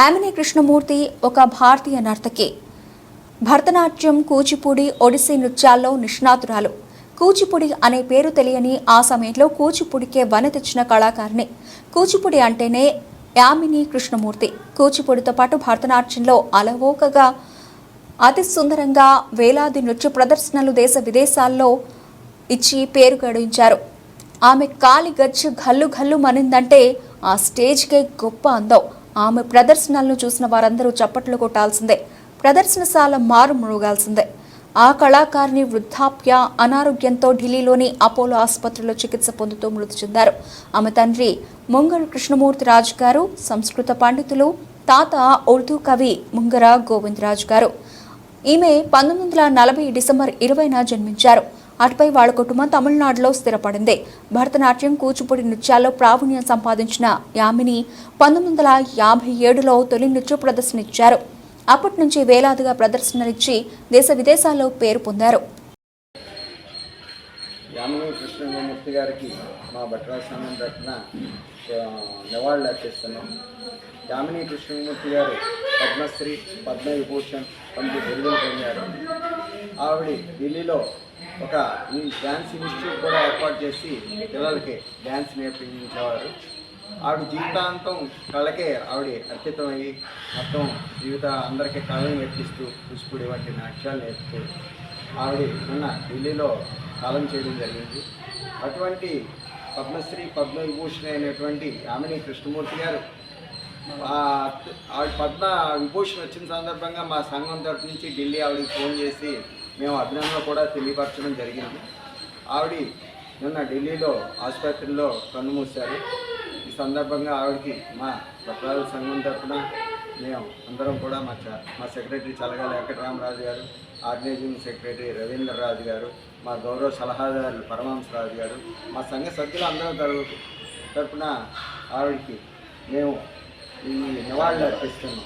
ఆమెనే కృష్ణమూర్తి ఒక భారతీయ నర్తకి. భరతనాట్యం కూచిపూడి ఒడిస్సీ నృత్యాల్లో నిష్ణాతురాలు. కూచిపూడి అనే పేరు తెలియని ఆ సమయంలో కూచిపూడికే వన తెచ్చిన కళాకారిణి. కూచిపూడి అంటేనే యామిని కృష్ణమూర్తి. కూచిపూడితో పాటు భరతనాట్యంలో అలవోకగా అతి సుందరంగా వేలాది నృత్య ప్రదర్శనలు దేశ విదేశాల్లో ఇచ్చి పేరు గడించారు. ఆమె కాలి గచ్చు ఘల్లు ఘల్లు మనిందంటే ఆ స్టేజ్కే గొప్ప అందం. ఆమె ప్రదర్శనలను చూసిన వారందరూ చప్పట్లు కొట్టాల్సిందే. ప్రదర్శనశాల మారు మురుగాల్సిందే. ఆ కళాకారిణి వృద్ధాప్య అనారోగ్యంతో ఢిల్లీలోని అపోలో ఆసుపత్రిలో చికిత్స పొందుతూ మృతి చెందారు. ఆమె తండ్రి ముంగర కృష్ణమూర్తి రాజు గారు సంస్కృత పండితులు తాత ఉర్దూ కవి ముంగర గోవిందరాజు గారు. ఈమె పంతొమ్మిది వందల నలభై డిసెంబర్ ఇరవైన జన్మించారు. అటుపై వాళ్ళ కుటుంబం తమిళనాడులో స్థిరపడింది. భరతనాట్యం కూచిపూడి నృత్యాల్లో ప్రావీణ్యం సంపాదించిన యామిని పంతొమ్మిది వందల యాభై ఏడులో తొలి నృత్య ప్రదర్శన ఇచ్చారు అప్పటి నుంచి వేలాదిగా ప్రదర్శనలిచ్చి దేశ విదేశాల్లో పేరు పొందారు. యామిని కృష్ణమూర్తి గారికి మా భట్రాజ సంఘం నివాళులు అర్పిస్తున్నాం. యామిని కృష్ణమూర్తి గారు పద్మశ్రీ పద్మవిభూషణ్ వంటి బిరుదులు పొందారు. ఆవిడ ఢిల్లీలో ఒక ఈ డ్యాన్స్ ఇన్స్టిట్యూట్ కూడా ఏర్పాటు చేసి పిల్లలకి డ్యాన్స్ నేర్పించేవారు. ఆవిడ జీవితాంతం కళకే ఆవిడ అర్పితమయ్యి మొత్తం జీవిత అందరికీ కళలు నేర్పిస్తూ కూచిపూడి వంటి నాట్యాలు నేర్పుతూ ఆవిడ ఉన్న ఢిల్లీలో కాలం చేయడం జరిగింది. అటువంటి పద్మశ్రీ పద్మవిభూషణ్ అయినటువంటి యామిని కృష్ణమూర్తి గారు ఆవిడ పద్మ విభూషణ్ వచ్చిన సందర్భంగా మా సంఘం తరపు నుంచి ఢిల్లీ ఆవిడకి ఫోన్ చేసి మేము అభినందనలు కూడా తెలియపరచడం జరిగింది. ఆవిడ నిన్న ఢిల్లీలో ఆసుపత్రిలో కన్నుమూశారు ఈ సందర్భంగా ఆవిడకి మా భద్రాల సంఘం తరఫున మేము అందరం కూడా మా చ- మా సెక్రటరీ చలగా వెంకటరామరాజు గారు ఆర్గనైజింగ్ సెక్రటరీ రవీంద్రరాజు గారు మా గౌరవ సలహాదారులు పరమహంసరాజు గారు మా సంఘ సభ్యులు అందరం తరపు తరఫున ఆవిడకి మేము ఈ నివాళులు అర్పిస్తున్నాం.